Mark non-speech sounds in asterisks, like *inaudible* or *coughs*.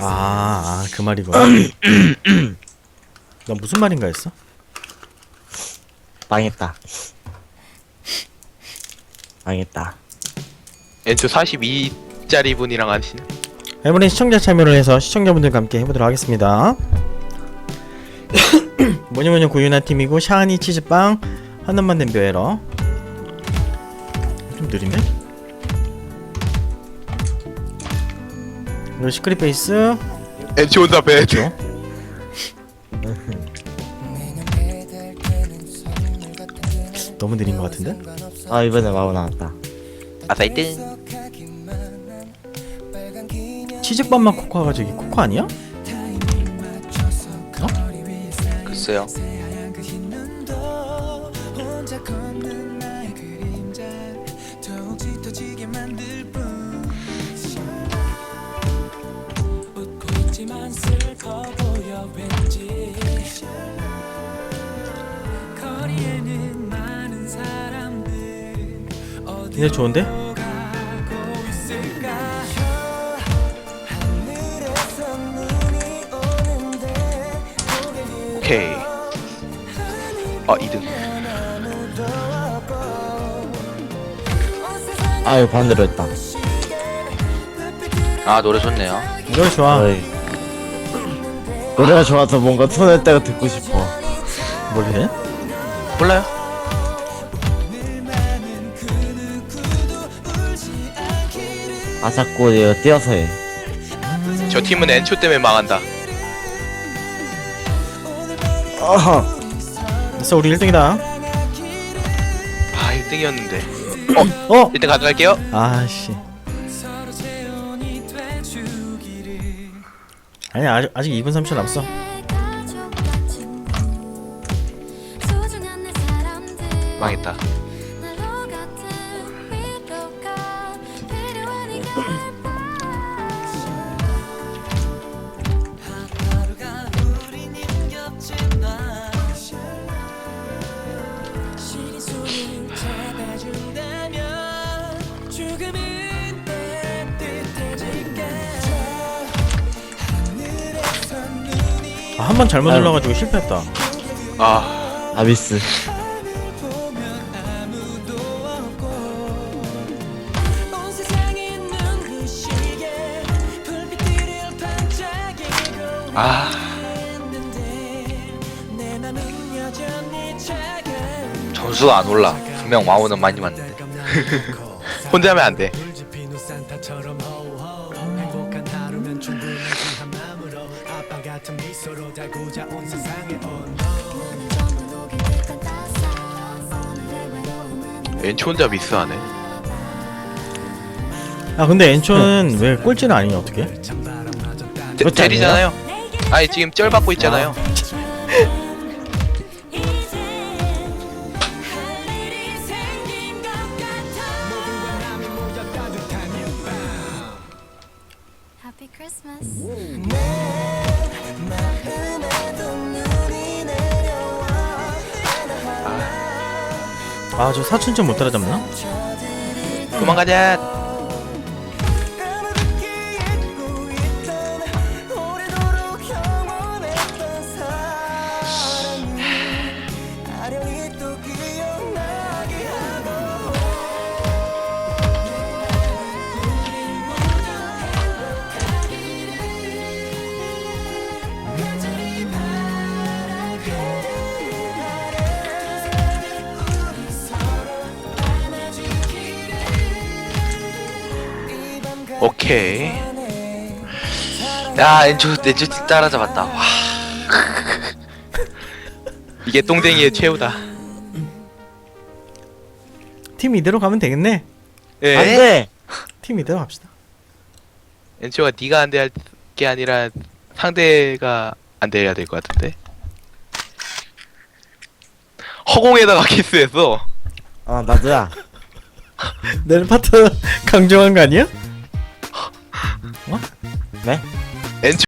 아, 아, 그 말이구나. *clears throat* 나 무슨 말인가 했어? 망했다. 망했다. 엔초 42짜리 분이랑 하시네. 이번엔 시청자 참여를 해서 시청자분들과 함께 해보도록 하겠습니다. *coughs* 뭐냐 뭐냐 고윤아 팀이고 샤니 치즈빵 한번만 된 묘에러 좀 느린데? 그리고 시크릿 베이스 엔초 온다 배죠. *laughs* 너무 느린 것 같은데? 아 이번에 마우 나왔다. 아사이뜬. 치즈빵만 코코아가 저기 코코 아니야? 글쎄요. 있지만 슬퍼 보여 왠지 거리에는 많은 사람들 이제 좋은데? 오케이. 아 2등. 아유 반대로 했다. 아 노래 좋네요. 이거 좋아 어이. 노래가 좋아서 뭔가 톤을 때가 듣고 싶어. 뭘 해? 몰라요? 아 자꾸 얘가 뛰어서 해. 저 팀은 엔초 때문에 망한다. 어허. 됐어 우리 1등이다 아 1등이었는데. 어! 1등 가져갈게요. 아씨 아니 아직, 아직 2분 30초 남았어 망했다. *clears throat* *clears throat* *clears throat* 아 한 번 잘못 아유. 눌러가지고 실패했다 아 아비스. 보면 아무도 없고 온 세상이 눈부시게 불빛들을 반짝이고 아. 있는데 내 맘은 여전히 차가운 점수가 안 올라. 분명 와우는 많이 맞는데. *laughs* 혼자 하면 안 돼. 미소로 달고자 온 세상에 온 엔초 혼자 미스하네. 아 근데 엔초는 왜 꼴찌는 아니냐 어떻게? 테, 그렇지 테리잖아요. 아니 지금 쩔 받고 있잖아요. *laughs* Happy Christmas. 아 저 사춘점 못 따라잡나? 도망가자. 오케이. 야 엔초 엔초 따라잡았다. 와. *laughs* 이게 똥쟁이의 최후다. 팀 이대로 가면 되겠네 예. 안돼. 팀 이대로 갑시다 엔초가 네가 안 돼 할 게 아니라 상대가 안 돼야 될 것 같은데. 허공에다가 *laughs* 키스했어. 아 나도야. *laughs* 내 파트 강조한 거 아니야? 어? 네? 엔초